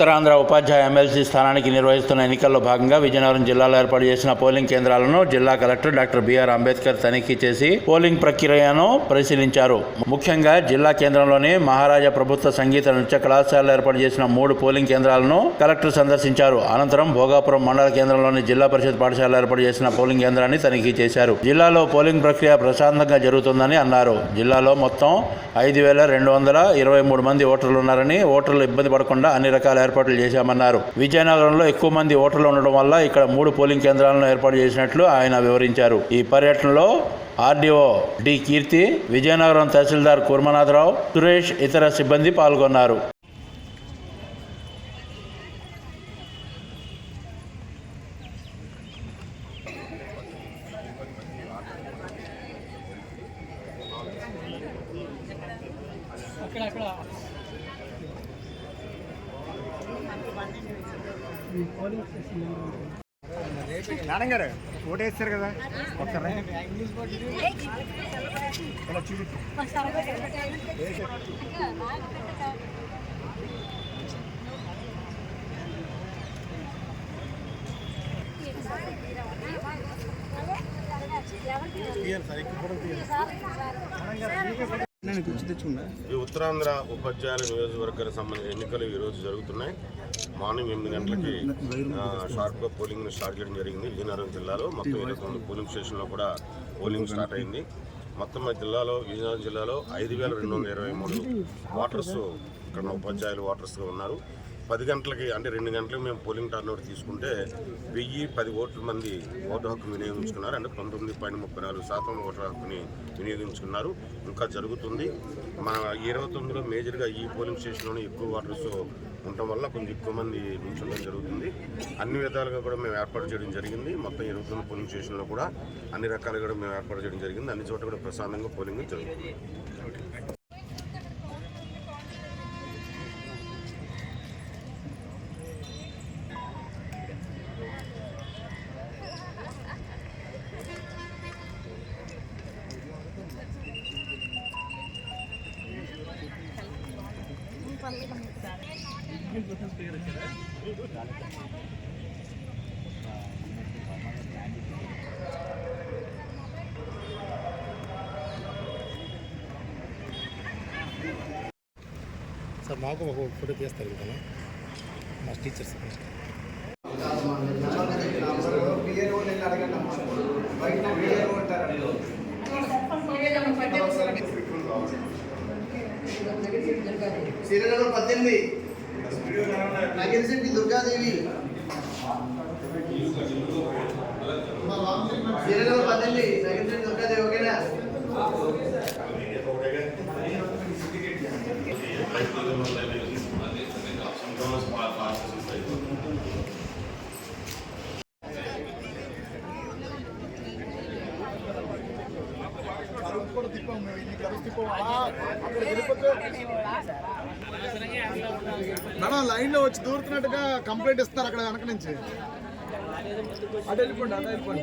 ఉత్తరాంధ్ర ఉపాధ్యాయ MLC స్థానానికి నిర్వహిస్తున్న ఎన్నికల్లో భాగంగా విజయనగరం జిల్లాలో ఏర్పాటు చేసిన పోలింగ్ కేంద్రాలను జిల్లా కలెక్టర్ డాక్టర్ బీఆర్ అంబేద్కర్ తనిఖీ చేసి పోలింగ్ ప్రక్రియను పరిశీలించారు. ముఖ్యంగా జిల్లా కేంద్రంలోని మహారాజా ప్రభుత్వ సంగీత నృత్య కళాశాలలో ఏర్పాటు చేసిన మూడు పోలింగ్ కేంద్రాలను కలెక్టర్ సందర్శించారు. అనంతరం భోగాపురం మండల కేంద్రంలోని జిల్లా పరిషత్ పాఠశాలలో ఏర్పాటు చేసిన పోలింగ్ కేంద్రాన్ని తనిఖీ చేశారు. జిల్లాలో పోలింగ్ ప్రక్రియ ప్రశాంతంగా జరుగుతుందని అన్నారు. జిల్లాలో మొత్తం ఐదు వేల రెండు వందల ఇరవై మూడు మంది ఓటర్లు ఉన్నారని ఓటర్లు ఇబ్బంది పడకుండా అన్ని రకాల ఏర్పాట్లు చేశామన్నారు. విజయనగరంలో ఎక్కువ మంది ఓటర్లు ఉండడం వల్ల ఇక్కడ మూడు పోలింగ్ కేంద్రాలను ఏర్పాటు చేసినట్లు ఆయన వివరించారు. ఈ పర్యటనలో ఆర్డీఓ డి కీర్తి విజయనగరం తహసీల్దార్ కుర్మనాథరావు సురేష్ ఇతర సిబ్బంది పాల్గొన్నారు. మేడం గారు ఓటు వేస్తారు కదా? ఒకసారి నేను కూర్చో ఈ ఉత్తరాంధ్ర ఉపాధ్యాయుల నియోజకవర్గానికి సంబంధించిన ఎన్నికలు ఈ రోజు జరుగుతున్నాయి. మార్నింగ్ ఎనిమిది గంటలకి షార్ప్గా పోలింగ్ స్టార్ట్ చేయడం జరిగింది. విజయనగరం జిల్లాలో మొత్తం ఇరవై తొమ్మిది పోలింగ్ స్టేషన్లో కూడా పోలింగ్ స్టార్ట్ అయింది. మొత్తం మన జిల్లాలో విజయనగరం జిల్లాలో ఐదు వేల రెండు వందల ఇరవై మూడు ఓటర్స్ ఇక్కడ ఉపాధ్యాయులు ఓటర్స్గా ఉన్నారు. పది గంటలకి అంటే రెండు గంటలకు మేము పోలింగ్ టర్నౌట్ తీసుకుంటే వెయ్యి పది ఓట్ల మంది ఓటు హక్కు వినియోగించుకున్నారు. అంటే పంతొమ్మిది పాయింట్ ముప్పై నాలుగు శాతం ఓటర్ హక్కుని వినియోగించుకున్నారు. ఇంకా జరుగుతుంది. మన ఇరవై తొమ్మిదిలో మేజర్గా ఈ పోలింగ్ స్టేషన్లోనే ఎక్కువ ఓటర్స్ ఉండటం వల్ల కొంచెం ఎక్కువ మంది నిల్చోవడం జరుగుతుంది. అన్ని విధాలుగా కూడా మేము ఏర్పాటు చేయడం జరిగింది. మొత్తం ఇరవై తొమ్మిది పోలింగ్ స్టేషన్లో కూడా అన్ని రకాలుగా కూడా మేము ఏర్పాటు చేయడం జరిగింది. అన్ని చోట్ల కూడా ప్రశాంతంగా పోలింగ్ జరుగుతుంది. సార్ మాకు ఒక ఫోటో తీస్తారు కదా మా టీచర్స్ సీరియల్ నెంబర్ పద్దెనిమిది. నగిరిశెట్టి దుర్గాదేవి. సీరియల్ నెంబర్ పద్దెనిమిది నగిరిశెట్టి దుర్గాదేవి ఓకేనా? మేడం లైన్లో వచ్చి దూరుతున్నట్టుగా కంప్లైంట్ ఇస్తారు అక్కడ వెనక నుంచి. అటు వెళ్ళిపోండి అటు వెళ్ళిపోండి.